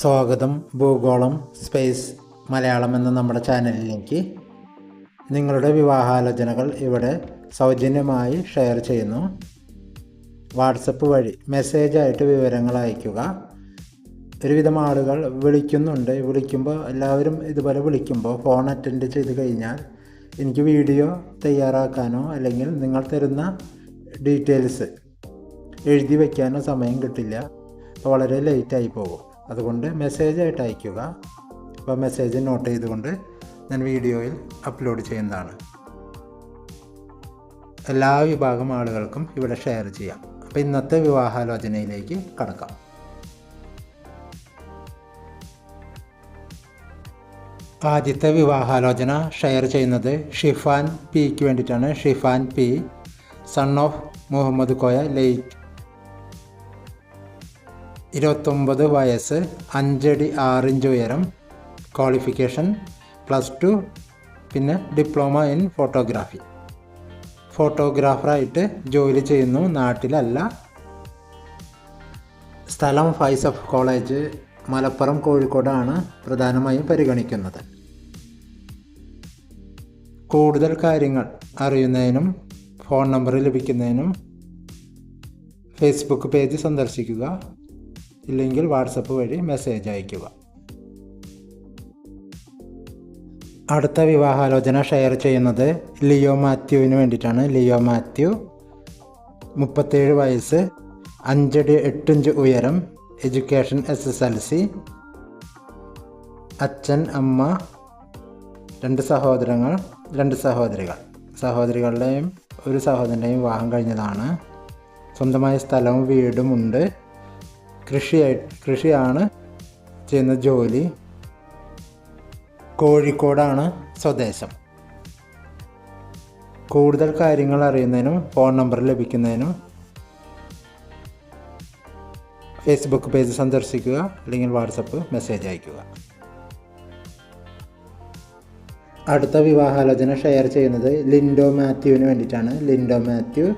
സ്വാഗതം ഭൂഗോളം സ്പേസ് മലയാളം എന്ന നമ്മുടെ ചാനലിലേക്ക് നിങ്ങളുടെ വിവാഹാലോചനകൾ ഇവിടെ സൗജന്യമായി ഷെയർ ചെയ്യുന്നു. വാട്സപ്പ് വഴി മെസ്സേജ് മെസ്സേജായിട്ട് വിവരങ്ങൾ അയയ്ക്കുക. ഒരുവിധം ആളുകൾ വിളിക്കുന്നുണ്ട്. വിളിക്കുമ്പോൾ എല്ലാവരും ഇതുപോലെ വിളിക്കുമ്പോൾ ഫോൺ അറ്റൻഡ് ചെയ്ത് കഴിഞ്ഞാൽ എനിക്ക് വീഡിയോ തയ്യാറാക്കാനോ അല്ലെങ്കിൽ നിങ്ങൾ തരുന്ന ഡീറ്റെയിൽസ് എഴുതി വയ്ക്കാനോ സമയം കിട്ടില്ല. അപ്പോൾ വളരെ ലേറ്റായി പോകും. അതുകൊണ്ട് മെസ്സേജായിട്ട് അയയ്ക്കുക. അപ്പോൾ മെസ്സേജ് നോട്ട് ചെയ്തുകൊണ്ട് ഞാൻ വീഡിയോയിൽ അപ്ലോഡ് ചെയ്യുന്നതാണ്. എല്ലാ വിഭാഗം ആളുകൾക്കും ഇവിടെ ഷെയർ ചെയ്യാം. അപ്പോൾ ഇന്നത്തെ വിവാഹാലോചനയിലേക്ക് കടക്കാം. ആദ്യത്തെ വിവാഹാലോചന ഷെയർ ചെയ്യുന്നത് ഷിഫാൻ പിക്ക് വേണ്ടിയിട്ടാണ്. Shifan P son of Muhammad Koya late ഇരുപത്തൊമ്പത് വയസ്സ് അഞ്ചടി ആറിഞ്ച് ഉയരം ക്വാളിഫിക്കേഷൻ പ്ലസ് ടു പിന്നെ ഡിപ്ലോമ ഇൻ ഫോട്ടോഗ്രാഫി ഫോട്ടോഗ്രാഫറായിട്ട് ജോലി ചെയ്യുന്നു നാട്ടിലല്ല. സ്ഥലം ഫൈസഫ് കോളേജ് മലപ്പുറം കോഴിക്കോടാണ് പ്രധാനമായും പരിഗണിക്കുന്നത്. കൂടുതൽ കാര്യങ്ങൾ അറിയുന്നതിനും ഫോൺ നമ്പർ ലഭിക്കുന്നതിനും ഫേസ്ബുക്ക് പേജ് സന്ദർശിക്കുക. ഇല്ലെങ്കിൽ വാട്സപ്പ് വഴി മെസ്സേജ് അയയ്ക്കുക. അടുത്ത വിവാഹാലോചന ഷെയർ ചെയ്യുന്നത് ലിയോ മാത്യുവിന് വേണ്ടിയിട്ടാണ്. ലിയോ മാത്യു മുപ്പത്തേഴ് വയസ്സ് അഞ്ചടി എട്ടിഞ്ച് ഉയരം education S S L C അച്ഛൻ അമ്മ രണ്ട് സഹോദരങ്ങൾ രണ്ട് സഹോദരികൾ. സഹോദരികളുടെയും ഒരു സഹോദരന്റെയും വിവാഹം കഴിഞ്ഞതാണ്. സ്വന്തമായ സ്ഥലവും വീടും ഉണ്ട്. കൃഷിയായി കൃഷിയാണ് ചെയ്യുന്ന ജോലി. കോഴിക്കോടാണ് സ്വദേശം. കൂടുതൽ കാര്യങ്ങൾ അറിയുന്നതിനും ഫോൺ നമ്പർ ലഭിക്കുന്നതിനും ഫേസ്ബുക്ക് പേജ് സന്ദർശിക്കുക അല്ലെങ്കിൽ വാട്സപ്പ് മെസ്സേജ് അയയ്ക്കുക അടുത്ത വിവാഹാലോചന ഷെയർ ചെയ്യുന്നത് ലിൻഡോ മാത്യുവിന് വേണ്ടിയിട്ടാണ്. ലിൻഡോ മാത്യു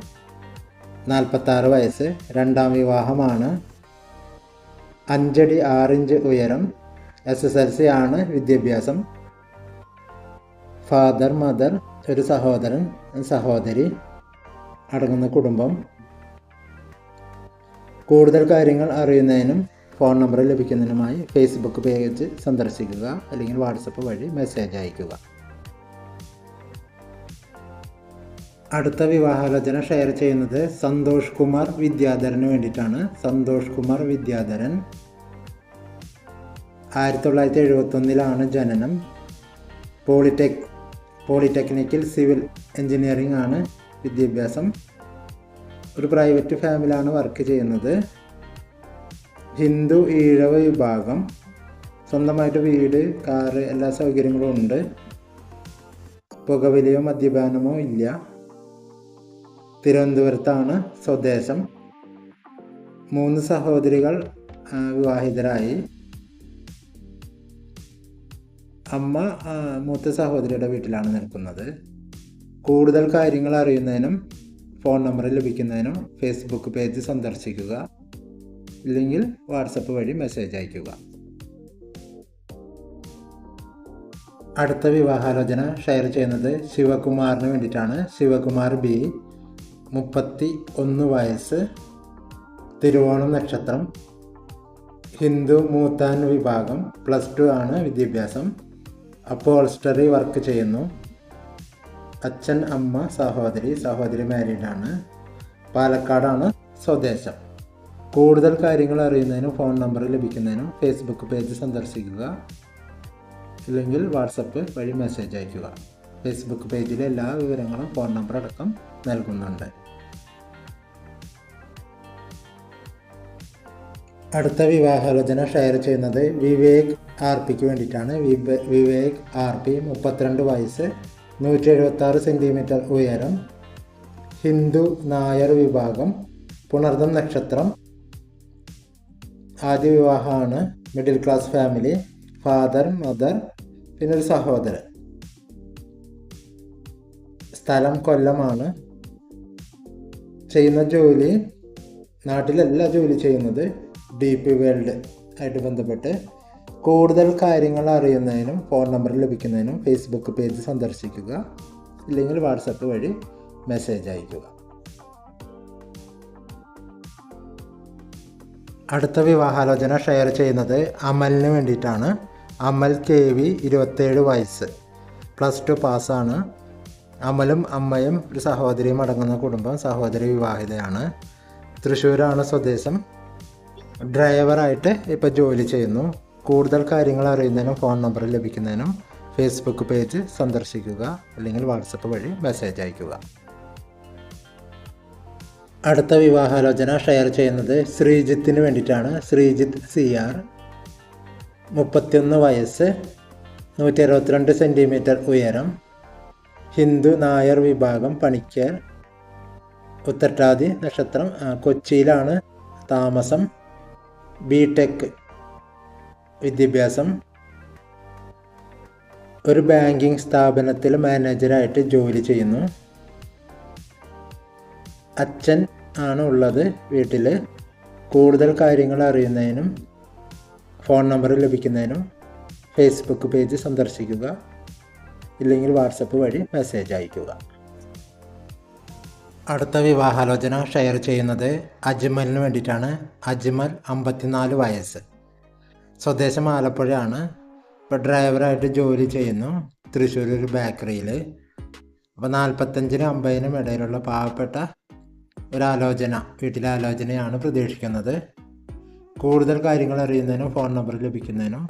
നാൽപ്പത്താറ് വയസ്സ് രണ്ടാം വിവാഹമാണ്. അഞ്ചടി ആറിഞ്ച് ഉയരം എസ് എസ് എൽ സി ആണ് വിദ്യാഭ്യാസം. ഫാദർ മദർ ഒരു സഹോദരൻ സഹോദരി അടങ്ങുന്ന കുടുംബം. കൂടുതൽ കാര്യങ്ങൾ അറിയുന്നതിനും ഫോൺ നമ്പർ ലഭിക്കുന്നതിനുമായി ഫേസ്ബുക്ക് പേജ് സന്ദർശിക്കുക അല്ലെങ്കിൽ വാട്സപ്പ് വഴി മെസ്സേജ് അയയ്ക്കുക. അടുത്ത വിവാഹാലോചന ഷെയർ ചെയ്യുന്നത് സന്തോഷ് കുമാർ വിദ്യാധരന് വേണ്ടിയിട്ടാണ്. സന്തോഷ് കുമാർ വിദ്യാധരൻ. ആയിരത്തി തൊള്ളായിരത്തി എഴുപത്തൊന്നിലാണ് ജനനം. പോളിടെക് പോളിടെക്നിക്കിൽ സിവിൽ എഞ്ചിനീയറിംഗ് ആണ് വിദ്യാഭ്യാസം. ഒരു പ്രൈവറ്റ് ഫാമിലാണ് വർക്ക് ചെയ്യുന്നത്. ഹിന്ദു ഈഴവ വിഭാഗം. സ്വന്തമായിട്ട് വീട് കാറ് എല്ലാ സൗകര്യങ്ങളും ഉണ്ട്. പുകവലിയോ മദ്യപാനമോ ഇല്ല. തിരുവനന്തപുരത്താണ് സ്വദേശം. മൂന്ന് സഹോദരികൾ വിവാഹിതരായി. അമ്മ മൂത്ത സഹോദരിയുടെ വീട്ടിലാണ് നിൽക്കുന്നത്. കൂടുതൽ കാര്യങ്ങൾ അറിയുന്നതിനും ഫോൺ നമ്പർ ലഭിക്കുന്നതിനും ഫേസ്ബുക്ക് പേജ് സന്ദർശിക്കുക. ഇല്ലെങ്കിൽ വാട്സപ്പ് വഴി മെസ്സേജ് അയയ്ക്കുക അടുത്ത വിവാഹാലോചന ഷെയർ ചെയ്യുന്നത് ശിവകുമാറിന് വേണ്ടിയിട്ടാണ്. ശിവകുമാർ ബി മുപ്പത്തി ഒന്ന് വയസ്സ് തിരുവോണം നക്ഷത്രം ഹിന്ദു മൂത്താൻ വിഭാഗം പ്ലസ് ടു ആണ് വിദ്യാഭ്യാസം. അപ്പോൾസ്റ്ററി വർക്ക് ചെയ്യുന്നു. അച്ഛൻ അമ്മ സഹോദരി സഹോദരി മാരീഡാണ് പാലക്കാടാണ് സ്വദേശം. കൂടുതൽ കാര്യങ്ങൾ അറിയുന്നതിനും ഫോൺ നമ്പർ ലഭിക്കുന്നതിനും ഫേസ്ബുക്ക് പേജ് സന്ദർശിക്കുക. ഇല്ലെങ്കിൽ വാട്സപ്പ് വഴി മെസ്സേജ് അയയ്ക്കുക. ഫേസ്ബുക്ക് പേജിലെ എല്ലാ വിവരങ്ങളും ഫോൺ നമ്പർ അടക്കം നൽകുന്നുണ്ട്. അടുത്ത വിവാഹാലോചന ഷെയർ ചെയ്യുന്നത് വിവേക് ആർ പിക്ക് വേണ്ടിയിട്ടാണ് വിവേക് ആർ പി മുപ്പത്തിരണ്ട് വയസ്സ് നൂറ്റി എഴുപത്തി ആറ് സെന്റിമീറ്റർ ഉയരം ഹിന്ദു നായർ വിഭാഗം പുണർദം നക്ഷത്രം. ആദ്യ വിവാഹമാണ് middle class family father mother പിന്നെ ഒരു സഹോദരൻ. സ്ഥലം കൊല്ലമാണ്. ചെയ്യുന്ന ജോലി നാട്ടിലല്ല ജോലി ചെയ്യുന്നത് ഡി പി വേൾഡ് ആയിട്ട് ബന്ധപ്പെട്ട് കൂടുതൽ കാര്യങ്ങൾ അറിയുന്നതിനും ഫോൺ നമ്പർ ലഭിക്കുന്നതിനും ഫേസ്ബുക്ക് പേജ് സന്ദർശിക്കുക. ഇല്ലെങ്കിൽ വാട്സപ്പ് വഴി മെസ്സേജ് അയയ്ക്കുക. അടുത്ത വിവാഹാലോചന ഷെയർ ചെയ്യുന്നത് അമലിന് വേണ്ടിയിട്ടാണ്. അമൽ കെ വി ഇരുപത്തേഴ് വയസ്സ്. പ്ലസ് ടു പാസ്സാണ് അമലും അമ്മയും ഒരു സഹോദരിയും അടങ്ങുന്ന കുടുംബം സഹോദരി വിവാഹിതയാണ്. തൃശ്ശൂരാണ് സ്വദേശം. ഡ്രൈവറായിട്ട് ഇപ്പോൾ ജോലി ചെയ്യുന്നു. കൂടുതൽ കാര്യങ്ങൾ അറിയുന്നതിനും ഫോൺ നമ്പർ ലഭിക്കുന്നതിനും ഫേസ്ബുക്ക് പേജ് സന്ദർശിക്കുക അല്ലെങ്കിൽ വാട്സപ്പ് വഴി മെസ്സേജ് അയയ്ക്കുക. അടുത്ത വിവാഹാലോചന ഷെയർ ചെയ്യുന്നത് ശ്രീജിത്തിന് വേണ്ടിയിട്ടാണ്. ശ്രീജിത്ത് സി ആർ മുപ്പത്തിയൊന്ന് വയസ്സ് നൂറ്റി അറുപത്തിരണ്ട് സെന്റിമീറ്റർ ഉയരം ഹിന്ദു നായർ വിഭാഗം പണിക്കർ ഉത്തട്ടാതി നക്ഷത്രം കൊച്ചിയിലാണ് താമസം. ബി ടെക് വിദ്യാഭ്യാസം. ഒരു ബാങ്കിങ് സ്ഥാപനത്തിൽ മാനേജറായിട്ട് ജോലി ചെയ്യുന്നു. അച്ഛൻ ആണ് ഉള്ളത് വീട്ടിൽ കൂടുതൽ കാര്യങ്ങൾ അറിയുന്നതിനും ഫോൺ നമ്പർ ലഭിക്കുന്നതിനും ഫേസ്ബുക്ക് പേജ് സന്ദർശിക്കുക ഇല്ലെങ്കിൽ വാട്സപ്പ് വഴി മെസ്സേജ് അയയ്ക്കുക. അടുത്ത വിവാഹാലോചന ഷെയർ ചെയ്യുന്നത് അജ്മലിന് വേണ്ടിയിട്ടാണ്. അജ്മൽ അമ്പത്തിനാല് വയസ്സ്. സ്വദേശം ആലപ്പുഴയാണ്. ഇപ്പോൾ ഡ്രൈവറായിട്ട് ജോലി ചെയ്യുന്നു. തൃശ്ശൂർ ഒരു ബേക്കറിയിൽ അപ്പോൾ നാൽപ്പത്തഞ്ചിനും അമ്പതിനും ഇടയിലുള്ള പാവപ്പെട്ട ഒരാലോചന വീട്ടിലെ ആലോചനയാണ് പ്രതീക്ഷിക്കുന്നത്. കൂടുതൽ കാര്യങ്ങൾ അറിയുന്നതിനും ഫോൺ നമ്പർ ലഭിക്കുന്നതിനും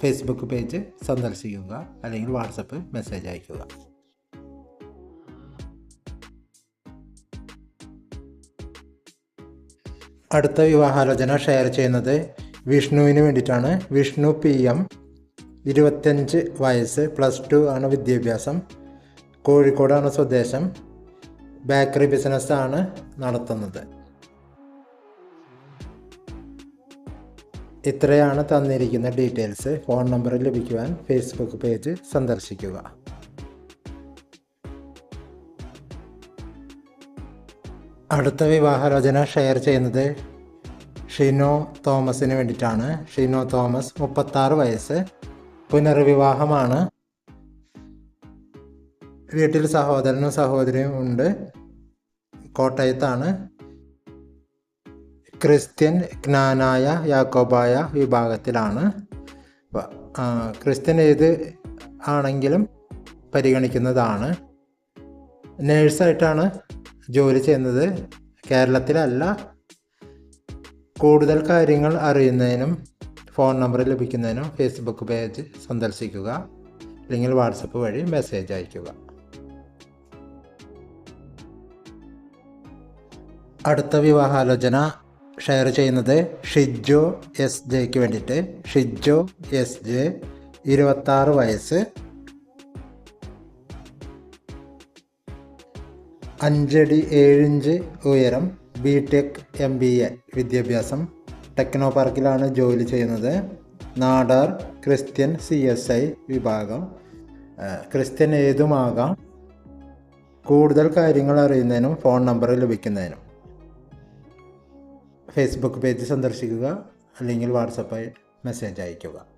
ഫേസ്ബുക്ക് പേജ് സന്ദർശിക്കുക അല്ലെങ്കിൽ വാട്സപ്പ് മെസ്സേജ് അയയ്ക്കുക. അടുത്ത വിവാഹാലോചന ഷെയർ ചെയ്യുന്നത് വിഷ്ണുവിന് വേണ്ടിയിട്ടാണ്. വിഷ്ണു പി എം ഇരുപത്തഞ്ച് വയസ്സ് പ്ലസ് ടു ആണ് വിദ്യാഭ്യാസം. കോഴിക്കോടാണ് സ്വദേശം. ബേക്കറി ബിസിനസ്സാണ് നടത്തുന്നത്. ഇത്രയാണ് തന്നിരിക്കുന്ന ഡീറ്റെയിൽസ് ഫോൺ നമ്പർ ലഭിക്കുവാൻ ഫേസ്ബുക്ക് പേജ് സന്ദർശിക്കുക. അടുത്ത വിവാഹാലോചന ഷെയർ ചെയ്യുന്നത് ഷിനോ തോമസിന് വേണ്ടിയിട്ടാണ്. ഷിനോ തോമസ് മുപ്പത്താറ് വയസ്സ് പുനർവിവാഹമാണ്. വീട്ടിൽ സഹോദരനും സഹോദരിയും ഉണ്ട്. കോട്ടയത്താണ്. ക്രിസ്ത്യൻ ജ്ഞാനായ യാക്കോബായ വിഭാഗത്തിലാണ്. ക്രിസ്ത്യൻ ഏത് ആണെങ്കിലും പരിഗണിക്കുന്നതാണ്. നേഴ്സായിട്ടാണ് ജോലി ചെയ്യുന്നത് കേരളത്തിലല്ല. കൂടുതൽ കാര്യങ്ങൾ അറിയുന്നതിനും ഫോൺ നമ്പർ ലഭിക്കുന്നതിനും ഫേസ്ബുക്ക് പേജ് സന്ദർശിക്കുക. അല്ലെങ്കിൽ വാട്സപ്പ് വഴി മെസ്സേജ് അയയ്ക്കുക അടുത്ത വിവാഹാലോചന ഷെയർ ചെയ്യുന്നത് ഷിജോ എസ് ജെക്ക് വേണ്ടിയിട്ട്. ഷിജോ എസ് ജെ ഇരുപത്താറ് വയസ്സ്. അഞ്ചടി ഏഴിഞ്ച് ഉയരം B tech M B A വിദ്യാഭ്യാസം. ടെക്നോ പാർക്കിലാണ് ജോലി ചെയ്യുന്നത്. Nadar Christian C S I വിഭാഗം. ക്രിസ്ത്യൻ ഏതുമാകാം? കൂടുതൽ കാര്യങ്ങൾ അറിയുന്നതിനും ഫോൺ നമ്പർ ലഭിക്കുന്നതിനും. ഫേസ്ബുക്ക് പേജ് സന്ദർശിക്കുക അല്ലെങ്കിൽ വാട്സപ്പായി മെസ്സേജ് അയയ്ക്കുക.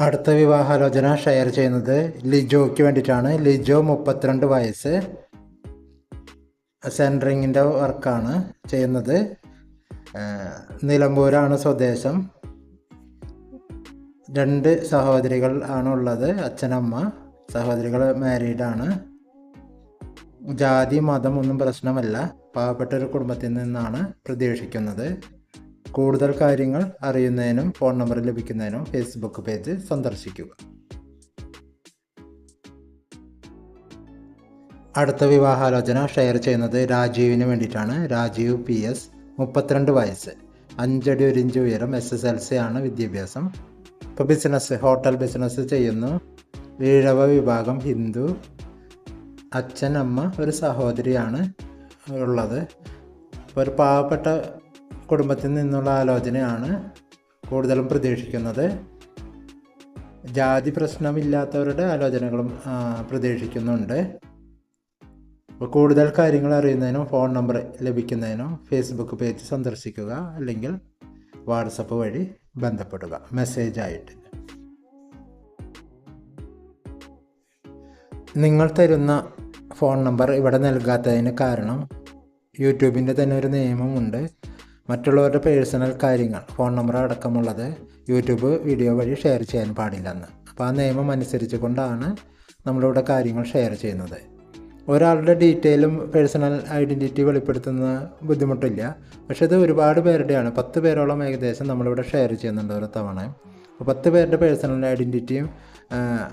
അടുത്ത വിവാഹാലോചന ഷെയർ ചെയ്യുന്നത് ലിജോയ്ക്ക് വേണ്ടിയിട്ടാണ്. ലിജോ മുപ്പത്തിരണ്ട് വയസ്സ്. സെന്ററിങ്ങിന്റെ വർക്കാണ് ചെയ്യുന്നത്. നിലമ്പൂരാണ് സ്വദേശം. രണ്ട് സഹോദരികൾ ആണ് ഉള്ളത്. അച്ഛനമ്മ സഹോദരികൾ മാരീഡാണ്. ജാതി മതം ഒന്നും പ്രശ്നമല്ല. പാവപ്പെട്ട ഒരു കുടുംബത്തിൽ നിന്നാണ് പ്രതീക്ഷിക്കുന്നത്. കൂടുതൽ കാര്യങ്ങൾ അറിയുന്നതിനും ഫോൺ നമ്പർ ലഭിക്കുന്നതിനും ഫേസ്ബുക്ക് പേജ് സന്ദർശിക്കുക. അടുത്ത വിവാഹാലോചന ഷെയർ ചെയ്യുന്നത് രാജീവിന് വേണ്ടിയിട്ടാണ്. രാജീവ് പി എസ് മുപ്പത്തിരണ്ട് വയസ്സ്. അഞ്ചടി ഒരു ഇഞ്ച് ഉയരം എസ് എസ് എൽ സി ആണ് വിദ്യാഭ്യാസം. ഇപ്പോൾ ബിസിനസ് ഹോട്ടൽ ബിസിനസ് ചെയ്യുന്നു. ഈഴവ വിഭാഗം ഹിന്ദു. അച്ഛൻ അമ്മ ഒരു സഹോദരിയാണ് ഉള്ളത്. ഒരു പാവപ്പെട്ട കുടുംബത്തിൽ നിന്നുള്ള ആലോചനയാണ് കൂടുതലും പ്രതീക്ഷിക്കുന്നത്. ജാതി പ്രശ്നമില്ലാത്തവരുടെ ആലോചനകളും പ്രതീക്ഷിക്കുന്നുണ്ട്. അപ്പോൾ കൂടുതൽ കാര്യങ്ങൾ അറിയുന്നതിനും ഫോൺ നമ്പർ ലഭിക്കുന്നതിനും ഫേസ്ബുക്ക് പേജ് സന്ദർശിക്കുക അല്ലെങ്കിൽ വാട്സപ്പ് വഴി ബന്ധപ്പെടുക. മെസ്സേജ് ആയിട്ട്. നിങ്ങൾ തരുന്ന ഫോൺ നമ്പർ ഇവിടെ നൽകാത്തതിന് കാരണം യൂട്യൂബിന്റെ തന്നെ ഒരു നിയമമുണ്ട്. മറ്റുള്ളവരുടെ പേഴ്സണൽ കാര്യങ്ങൾ ഫോൺ നമ്പർ അടക്കമുള്ളത് യൂട്യൂബ് വീഡിയോ വഴി ഷെയർ ചെയ്യാൻ പാടില്ലെന്ന്. അപ്പോൾ ആ നിയമം അനുസരിച്ച് കൊണ്ടാണ് നമ്മളിവിടെ കാര്യങ്ങൾ ഷെയർ ചെയ്യുന്നത്. ഒരാളുടെ ഡീറ്റെയിലും പേഴ്സണൽ ഐഡന്റിറ്റി വെളിപ്പെടുത്തുന്ന ബുദ്ധിമുട്ടില്ല. പക്ഷേ ഇത് ഒരുപാട് പേരുടെയാണ്. പത്ത് പേരോളം ഏകദേശം നമ്മളിവിടെ ഷെയർ ചെയ്യുന്നുണ്ട് ഒരു തവണ. അപ്പോൾ പത്ത് പേരുടെ പേഴ്സണൽ ഐഡന്റിറ്റിയും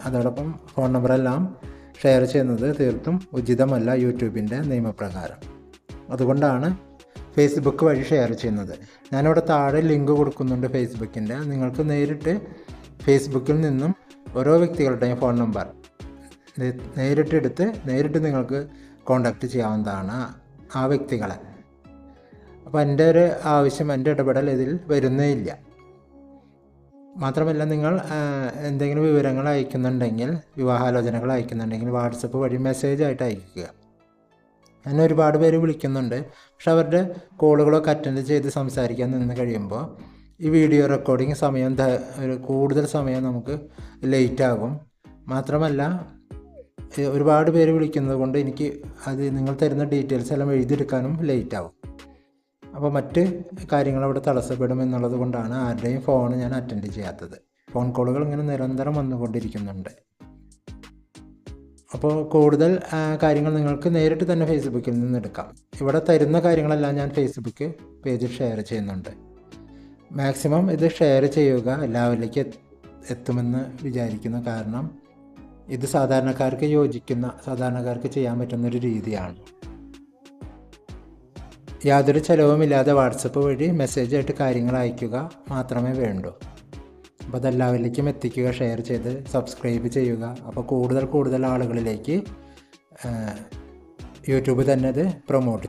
അതോടൊപ്പം ഫോൺ നമ്പറെല്ലാം ഷെയർ ചെയ്യുന്നത് തീർത്തും ഉചിതമല്ല യൂട്യൂബിന്റെ നിയമപ്രകാരം. അതുകൊണ്ടാണ് ഫേസ്ബുക്ക് വഴി ഷെയർ ചെയ്യുന്നത്. ഞാനിവിടെ താഴെ ലിങ്ക് കൊടുക്കുന്നുണ്ട് ഫേസ്ബുക്കിന്റെ നിങ്ങൾക്ക് നേരിട്ട് ഫേസ്ബുക്കിൽ നിന്നും ഓരോ വ്യക്തികളുടെയും ഫോൺ നമ്പർ നേരിട്ടെടുത്ത് നേരിട്ട് നിങ്ങൾക്ക് കോണ്ടാക്ട് ചെയ്യാവുന്നതാണ് ആ വ്യക്തികളെ. അപ്പോൾ എന്റെ ഒരു ആവശ്യം എന്റെ ഇടപെടൽ ഇതിൽ വരുന്നേ ഇല്ല. മാത്രമല്ല നിങ്ങൾ എന്തെങ്കിലും വിവരങ്ങൾ അയക്കുന്നുണ്ടെങ്കിൽ വിവാഹാലോചനകൾ അയക്കുന്നുണ്ടെങ്കിൽ വാട്സപ്പ് വഴി മെസ്സേജ് ആയിട്ട് അയക്കുക. എന്നെ ഒരുപാട് പേര് വിളിക്കുന്നുണ്ട്. പക്ഷെ അവരുടെ കോളുകളൊക്കെ അറ്റൻഡ് ചെയ്ത് സംസാരിക്കാൻ നിന്ന് കഴിയുമ്പോൾ ഈ വീഡിയോ റെക്കോർഡിങ് സമയം ഒരു കൂടുതൽ സമയം നമുക്ക് ലേറ്റ് ആകും. മാത്രമല്ല ഒരുപാട് പേര് വിളിക്കുന്നത് കൊണ്ട് എനിക്ക് അത് നിങ്ങൾ തരുന്ന ഡീറ്റെയിൽസ് എല്ലാം എഴുതിയെടുക്കാനും ലേറ്റ് ആകും അപ്പോൾ മറ്റ് കാര്യങ്ങൾ അവിടെ തടസ്സപ്പെടും എന്നുള്ളത് കൊണ്ടാണ് ആരുടെയും ഫോൺ ഞാൻ അറ്റൻഡ് ചെയ്യാത്തത്. ഫോൺ കോളുകൾ ഇങ്ങനെ നിരന്തരം വന്നുകൊണ്ടിരിക്കുന്നുണ്ട്. അപ്പോൾ കൂടുതൽ കാര്യങ്ങൾ നിങ്ങൾക്ക് നേരിട്ട് തന്നെ ഫേസ്ബുക്കിൽ നിന്ന് എടുക്കാം. ഇവിടെ തരുന്ന കാര്യങ്ങളെല്ലാം ഞാൻ ഫേസ്ബുക്ക് പേജിൽ ഷെയർ ചെയ്യുന്നുണ്ട്. മാക്സിമം ഇത് ഷെയർ ചെയ്യുക എല്ലാവരിലേക്ക് എത്തുമെന്ന് വിചാരിക്കുന്നു കാരണം ഇത് സാധാരണക്കാർക്ക് യോജിക്കുന്ന സാധാരണക്കാർക്ക് ചെയ്യാൻ പറ്റുന്നൊരു രീതിയാണ്. യാതൊരു ചിലവുമില്ലാതെ വാട്സപ്പ് വഴി മെസ്സേജായിട്ട് കാര്യങ്ങൾ അയയ്ക്കുക മാത്രമേ വേണ്ടൂ. അപ്പോൾ അതെല്ലാവരിലേക്കും എത്തിക്കുക ഷെയർ ചെയ്ത് സബ്സ്ക്രൈബ് ചെയ്യുക. അപ്പോൾ കൂടുതൽ കൂടുതൽ ആളുകളിലേക്ക് യൂട്യൂബ് തന്നെ അത് പ്രൊമോട്ട്